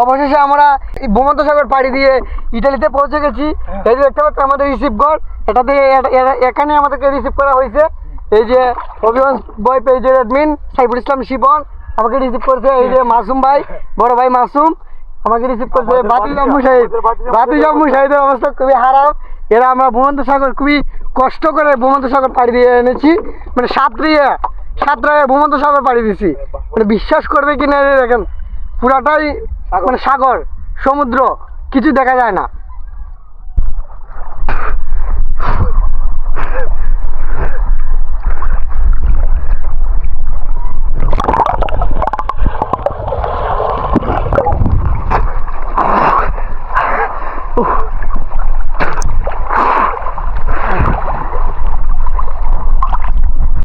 অবশেষে আমরা এই ভূমধ্য সাগর পাড়ি দিয়ে ইটালিতে পৌঁছে গেছি। এই যে দেখতে পাচ্ছি আমাদের রিসিভ ঘর এটাতে এ- এ- এখানে আমাদেরকে রিসিভ করা হয়েছে। এই যে অভিমান বয় পেজের অ্যাডমিন সাইফুল ইসলাম শিবন আমাকে রিসিভ করছে। এই যে মাসুম ভাই বড় ভাই মাসুম আমাকে রিসিভ করছে। বাতিজাম মুশাহিদ বাতিজাম মুশাহিদের অবস্থা খুবই খারাপ। এরা আমরা ভূমধ্য সাগর খুবই কষ্ট করে ভূমধ্য সাগর পাড়ি দিয়ে এনেছি। মানে সাঁতরিয়ে সাঁতরায় ভূমধ্য সাগর পাড়ি দিছি মানে বিশ্বাস করবে কিনা দেখেন পুরাটাই মানে সাগর সমুদ্র কিছু দেখা যায় না Oh.